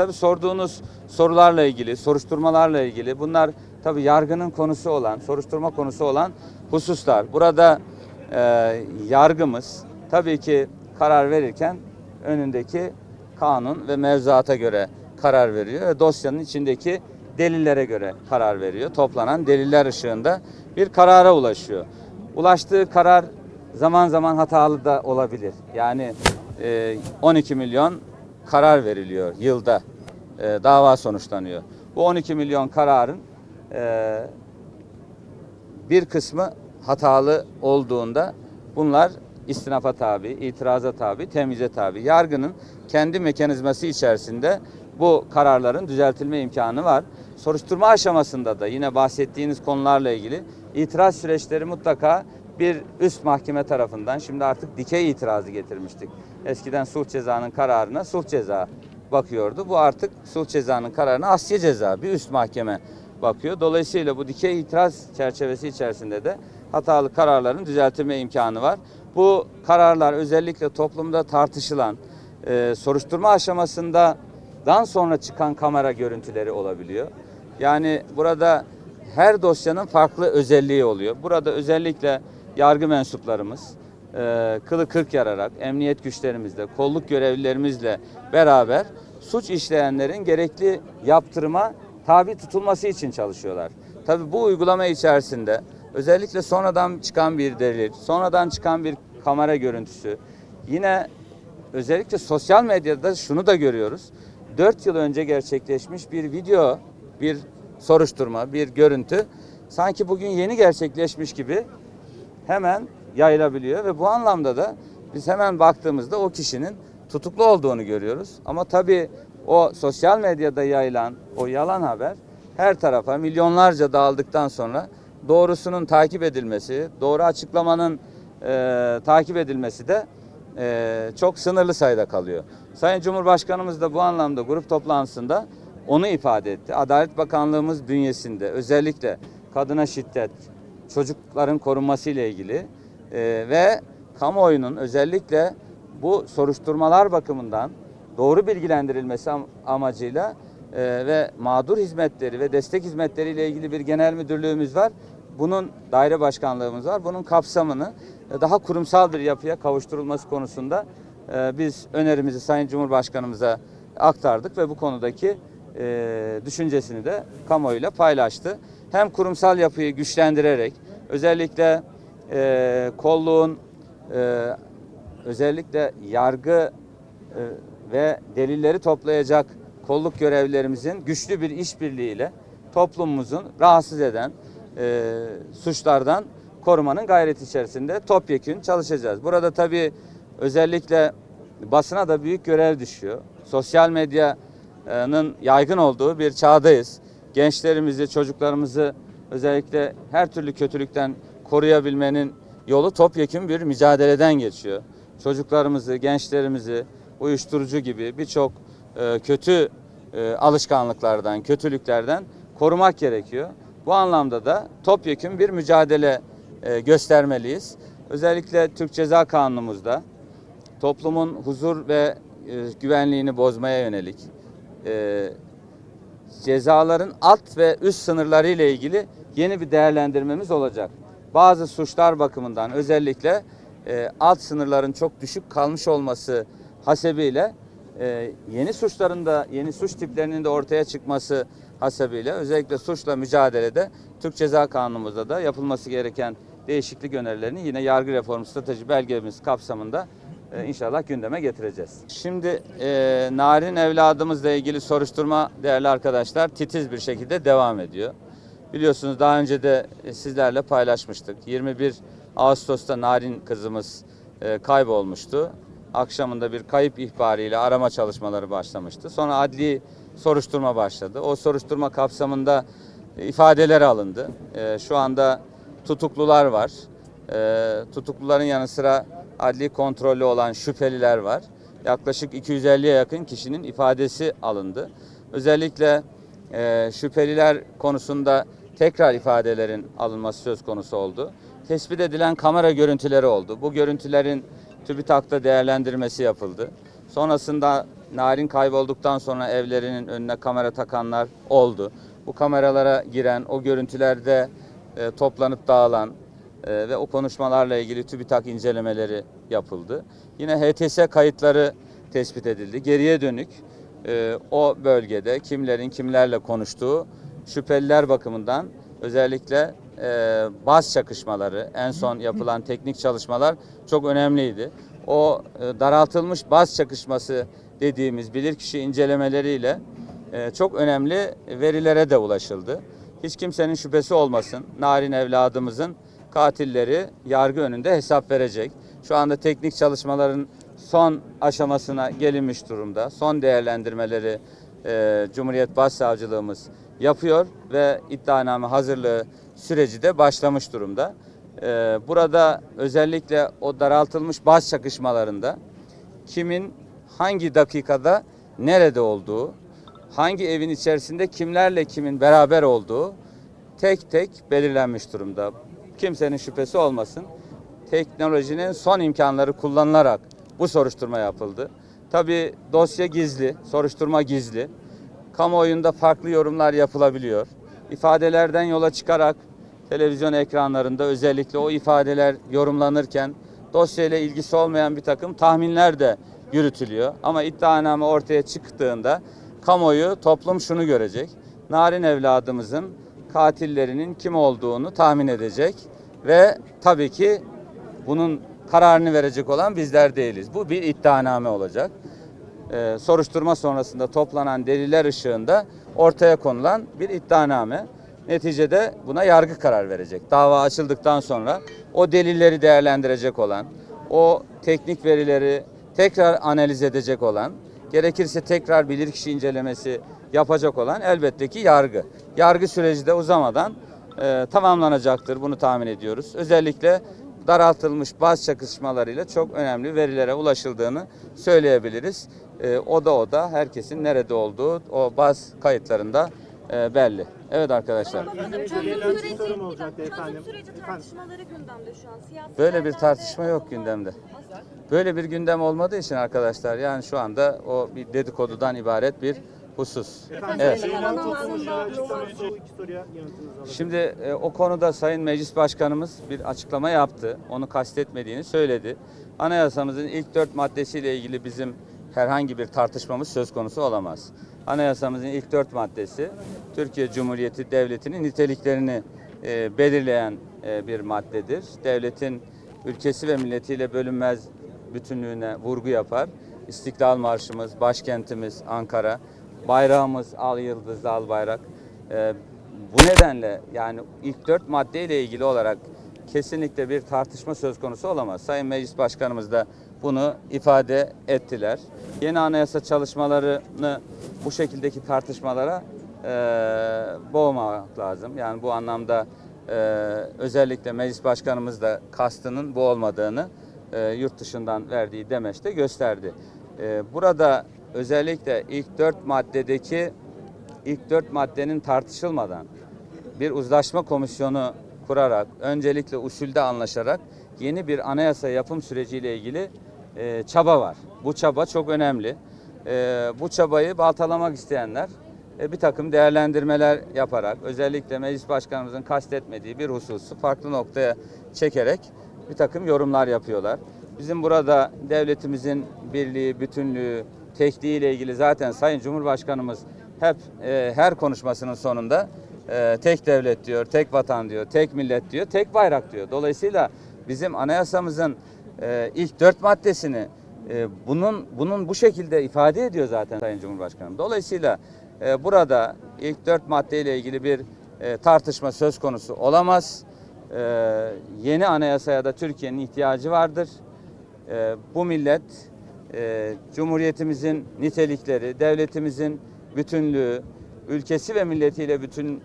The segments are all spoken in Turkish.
Tabii sorduğunuz sorularla ilgili, soruşturmalarla ilgili bunlar tabii yargının konusu olan, soruşturma konusu olan hususlar. Burada e, yargımız tabii ki karar verirken önündeki kanun ve mevzuata göre karar veriyor ve dosyanın içindeki delillere göre karar veriyor. Toplanan deliller ışığında bir karara ulaşıyor. Ulaştığı karar zaman zaman hatalı da olabilir. Yani e, 12 milyon karar veriliyor yılda. E, dava sonuçlanıyor. Bu 12 milyon kararın e, bir kısmı hatalı olduğunda bunlar istinafa tabi, itiraza tabi, temize tabi. Yargının kendi mekanizması içerisinde bu kararların düzeltilme imkanı var. Soruşturma aşamasında da yine bahsettiğiniz konularla ilgili itiraz süreçleri mutlaka bir üst mahkeme tarafından şimdi artık dikey itirazı getirmiştik. Eskiden sulh cezanın kararına sulh ceza bakıyordu. Bu artık sulh cezanın kararına asya ceza bir üst mahkeme bakıyor. Dolayısıyla bu dikey itiraz çerçevesi içerisinde de hatalı kararların düzeltilme imkanı var. Bu kararlar özellikle toplumda tartışılan e, soruşturma aşamasında dan sonra çıkan kamera görüntüleri olabiliyor. Yani burada her dosyanın farklı özelliği oluyor. Burada özellikle yargı mensuplarımız e, kılı kırk yararak emniyet güçlerimizle, kolluk görevlilerimizle beraber suç işleyenlerin gerekli yaptırıma tabi tutulması için çalışıyorlar. Tabii bu uygulama içerisinde özellikle sonradan çıkan bir delil, sonradan çıkan bir kamera görüntüsü, yine özellikle sosyal medyada şunu da görüyoruz. 4 yıl önce gerçekleşmiş bir video, bir soruşturma, bir görüntü sanki bugün yeni gerçekleşmiş gibi hemen yayılabiliyor ve bu anlamda da biz hemen baktığımızda o kişinin tutuklu olduğunu görüyoruz. Ama tabii o sosyal medyada yayılan o yalan haber her tarafa milyonlarca dağıldıktan sonra doğrusunun takip edilmesi, doğru açıklamanın e, takip edilmesi de e, çok sınırlı sayıda kalıyor. Sayın Cumhurbaşkanımız da bu anlamda grup toplantısında onu ifade etti. Adalet Bakanlığımız bünyesinde özellikle kadına şiddet, çocukların korunması ile ilgili e, ve kamuoyunun özellikle bu soruşturmalar bakımından doğru bilgilendirilmesi am- amacıyla e, ve mağdur hizmetleri ve destek hizmetleri ile ilgili bir genel müdürlüğümüz var. Bunun daire başkanlığımız var. Bunun kapsamını e, daha kurumsal bir yapıya kavuşturulması konusunda e, biz önerimizi Sayın Cumhurbaşkanımıza aktardık ve bu konudaki e, düşüncesini de kamuoyuyla paylaştı. Hem kurumsal yapıyı güçlendirerek özellikle e, kolluğun e, özellikle yargı e, ve delilleri toplayacak kolluk görevlilerimizin güçlü bir işbirliğiyle toplumumuzun rahatsız eden e, suçlardan korumanın gayreti içerisinde topyekün çalışacağız. Burada tabii özellikle basına da büyük görev düşüyor. Sosyal medyanın yaygın olduğu bir çağdayız. Gençlerimizi, çocuklarımızı özellikle her türlü kötülükten koruyabilmenin yolu topyekun bir mücadeleden geçiyor. Çocuklarımızı, gençlerimizi uyuşturucu gibi birçok e, kötü e, alışkanlıklardan, kötülüklerden korumak gerekiyor. Bu anlamda da topyekun bir mücadele e, göstermeliyiz. Özellikle Türk Ceza Kanunumuzda toplumun huzur ve güvenliğini bozmaya yönelik cezaların alt ve üst sınırları ile ilgili yeni bir değerlendirmemiz olacak. Bazı suçlar bakımından özellikle e, alt sınırların çok düşük kalmış olması hasebiyle e, yeni suçların da yeni suç tiplerinin de ortaya çıkması hasebiyle özellikle suçla mücadelede Türk Ceza Kanunumuzda da yapılması gereken değişiklik önerilerini yine yargı reformu strateji belgemiz kapsamında e, inşallah gündeme getireceğiz. Şimdi e, Narin evladımızla ilgili soruşturma değerli arkadaşlar titiz bir şekilde devam ediyor. Biliyorsunuz daha önce de e, sizlerle paylaşmıştık. 21 Ağustos'ta Narin kızımız e, kaybolmuştu. Akşamında bir kayıp ihbarıyla arama çalışmaları başlamıştı. Sonra adli soruşturma başladı. O soruşturma kapsamında e, ifadeler alındı. Şu anda tutuklular var. Tutukluların yanı sıra adli kontrollü olan şüpheliler var. Yaklaşık 250'ye yakın kişinin ifadesi alındı. Özellikle şüpheliler konusunda tekrar ifadelerin alınması söz konusu oldu. Tespit edilen kamera görüntüleri oldu. Bu görüntülerin TÜBİTAK'ta değerlendirmesi yapıldı. Sonrasında Narin kaybolduktan sonra evlerinin önüne kamera takanlar oldu. Bu kameralara giren, o görüntülerde e, toplanıp dağılan e, ve o konuşmalarla ilgili TÜBİTAK incelemeleri yapıldı. Yine HTS kayıtları tespit edildi. Geriye dönük e, o bölgede kimlerin kimlerle konuştuğu şüpheliler bakımından özellikle e, baz çakışmaları, en son yapılan teknik çalışmalar çok önemliydi. O e, daraltılmış baz çakışması dediğimiz bilirkişi incelemeleriyle e, çok önemli verilere de ulaşıldı. Hiç kimsenin şüphesi olmasın. Narin evladımızın katilleri yargı önünde hesap verecek. Şu anda teknik çalışmaların son aşamasına gelinmiş durumda. Son değerlendirmeleri e, Cumhuriyet Başsavcılığımız yapıyor ve iddianame hazırlığı süreci de başlamış durumda. E, burada özellikle o daraltılmış baz çakışmalarında kimin hangi dakikada nerede olduğu, hangi evin içerisinde kimlerle kimin beraber olduğu tek tek belirlenmiş durumda. Kimsenin şüphesi olmasın. Teknolojinin son imkanları kullanılarak bu soruşturma yapıldı. Tabi dosya gizli, soruşturma gizli. Kamuoyunda farklı yorumlar yapılabiliyor. İfadelerden yola çıkarak televizyon ekranlarında özellikle o ifadeler yorumlanırken dosyayla ilgisi olmayan bir takım tahminler de yürütülüyor. Ama iddianame ortaya çıktığında kamuoyu, toplum şunu görecek. Narin evladımızın katillerinin kim olduğunu tahmin edecek ve tabii ki bunun kararını verecek olan bizler değiliz. Bu bir iddianame olacak. Ee, soruşturma sonrasında toplanan deliller ışığında ortaya konulan bir iddianame. Neticede buna yargı karar verecek. Dava açıldıktan sonra o delilleri değerlendirecek olan, o teknik verileri tekrar analiz edecek olan, gerekirse tekrar bilirkişi incelemesi yapacak olan elbette ki yargı. Yargı süreci de uzamadan e, tamamlanacaktır. Bunu tahmin ediyoruz. Özellikle daraltılmış baz çakışmalarıyla çok önemli verilere ulaşıldığını söyleyebiliriz. E, o da o da herkesin nerede olduğu o baz kayıtlarında e, belli. Evet arkadaşlar. Efendim, Çözüm süreci, sorum olacaktı çözüm efendim. süreci tartışmaları gündemde şu an. Siyasi Böyle bir tartışma yok gündemde. Böyle bir gündem olmadığı için arkadaşlar yani şu anda o bir dedikodudan ibaret bir husus. Efendim, Evet. İki soruya yanıtınızı. Şimdi e, o konuda Sayın Meclis Başkanımız bir açıklama yaptı. Onu kastetmediğini söyledi. Anayasamızın ilk dört maddesiyle ilgili bizim herhangi bir tartışmamız söz konusu olamaz. Anayasamızın ilk dört maddesi Türkiye Cumhuriyeti Devleti'nin niteliklerini e, belirleyen e, bir maddedir. Devletin ülkesi ve milletiyle bölünmez bütünlüğüne vurgu yapar. İstiklal Marşımız, başkentimiz Ankara, bayrağımız al yıldız al bayrak. E, bu nedenle yani ilk dört maddeyle ilgili olarak kesinlikle bir tartışma söz konusu olamaz. Sayın Meclis Başkanımız da bunu ifade ettiler. Yeni anayasa çalışmalarını bu şekildeki tartışmalara e, boğmamak lazım. Yani bu anlamda e, özellikle Meclis Başkanımız da kastının bu olmadığını e, yurt dışından verdiği demeçte gösterdi. E, burada özellikle ilk dört maddedeki ilk dört maddenin tartışılmadan bir uzlaşma komisyonu kurarak, öncelikle usulde anlaşarak yeni bir anayasa yapım süreciyle ilgili e, çaba var. Bu çaba çok önemli. E, bu çabayı baltalamak isteyenler e, bir takım değerlendirmeler yaparak, özellikle meclis başkanımızın kastetmediği bir hususu farklı noktaya çekerek bir takım yorumlar yapıyorlar. Bizim burada devletimizin birliği, bütünlüğü, tekliği ile ilgili zaten Sayın Cumhurbaşkanımız hep e, her konuşmasının sonunda e, tek devlet diyor, tek vatan diyor, tek millet diyor, tek bayrak diyor. Dolayısıyla bizim anayasamızın e, ilk dört maddesini e, bunun bunun bu şekilde ifade ediyor zaten Sayın Cumhurbaşkanım. Dolayısıyla e, burada ilk dört maddeyle ilgili bir e, tartışma söz konusu olamaz. E, yeni anayasaya da Türkiye'nin ihtiyacı vardır. E, bu millet e, Cumhuriyetimizin nitelikleri, devletimizin bütünlüğü, ülkesi ve milletiyle bütün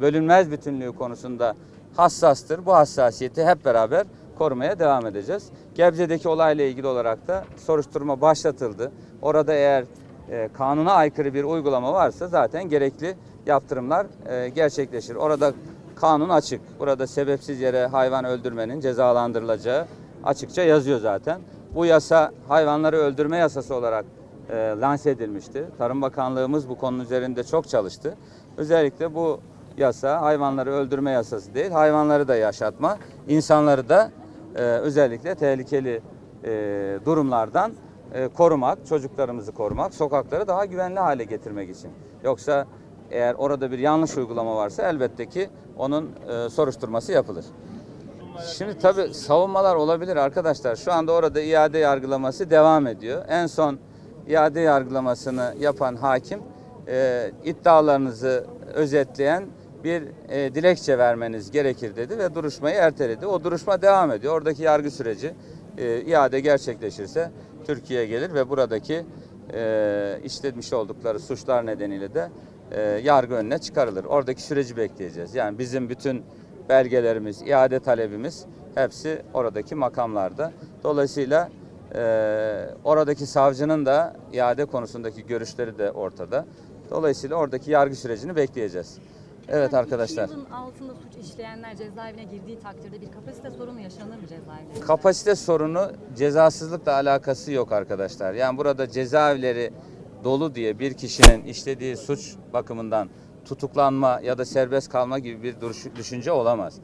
bölünmez bütünlüğü konusunda hassastır. Bu hassasiyeti hep beraber korumaya devam edeceğiz. Gebze'deki olayla ilgili olarak da soruşturma başlatıldı. Orada eğer e, kanuna aykırı bir uygulama varsa zaten gerekli yaptırımlar e, gerçekleşir. Orada kanun açık. Burada sebepsiz yere hayvan öldürmenin cezalandırılacağı açıkça yazıyor zaten. Bu yasa hayvanları öldürme yasası olarak e, lanse edilmişti. Tarım Bakanlığımız bu konunun üzerinde çok çalıştı. Özellikle bu yasa hayvanları öldürme yasası değil, hayvanları da yaşatma, insanları da e, özellikle tehlikeli e, durumlardan e, korumak, çocuklarımızı korumak, sokakları daha güvenli hale getirmek için. Yoksa eğer orada bir yanlış uygulama varsa elbette ki onun e, soruşturması yapılır. Şimdi tabii savunmalar olabilir arkadaşlar. Şu anda orada iade yargılaması devam ediyor. En son iade yargılamasını yapan hakim e, iddialarınızı özetleyen bir e, dilekçe vermeniz gerekir dedi ve duruşmayı erteledi. O duruşma devam ediyor. Oradaki yargı süreci e, iade gerçekleşirse Türkiye'ye gelir ve buradaki e, işlemiş oldukları suçlar nedeniyle de e, yargı önüne çıkarılır. Oradaki süreci bekleyeceğiz. Yani bizim bütün belgelerimiz, iade talebimiz hepsi oradaki makamlarda. Dolayısıyla e, oradaki savcının da iade konusundaki görüşleri de ortada. Dolayısıyla oradaki yargı sürecini bekleyeceğiz. Evet Yani arkadaşlar. yılın altında suç işleyenler cezaevine girdiği takdirde bir kapasite sorunu yaşanır mı cezaevlerinde? Kapasite sorunu cezasızlıkla alakası yok arkadaşlar. Yani burada cezaevleri dolu diye bir kişinin işlediği suç bakımından tutuklanma ya da serbest kalma gibi bir düşünce olamaz.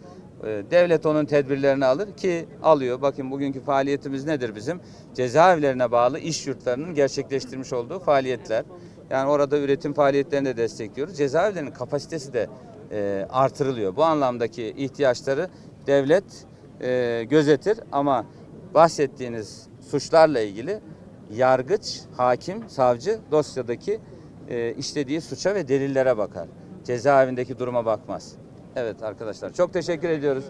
Ee, Devlet onun tedbirlerini alır ki alıyor. Bakın bugünkü faaliyetimiz nedir bizim? Cezaevlerine bağlı iş yurtlarının gerçekleştirmiş olduğu faaliyetler. Yani orada üretim faaliyetlerini de destekliyoruz. Cezaevlerinin kapasitesi de e, artırılıyor. Bu anlamdaki ihtiyaçları devlet e, gözetir ama bahsettiğiniz suçlarla ilgili yargıç, hakim, savcı dosyadaki e, işlediği suça ve delillere bakar. Cezaevindeki duruma bakmaz. Evet arkadaşlar çok teşekkür ediyoruz.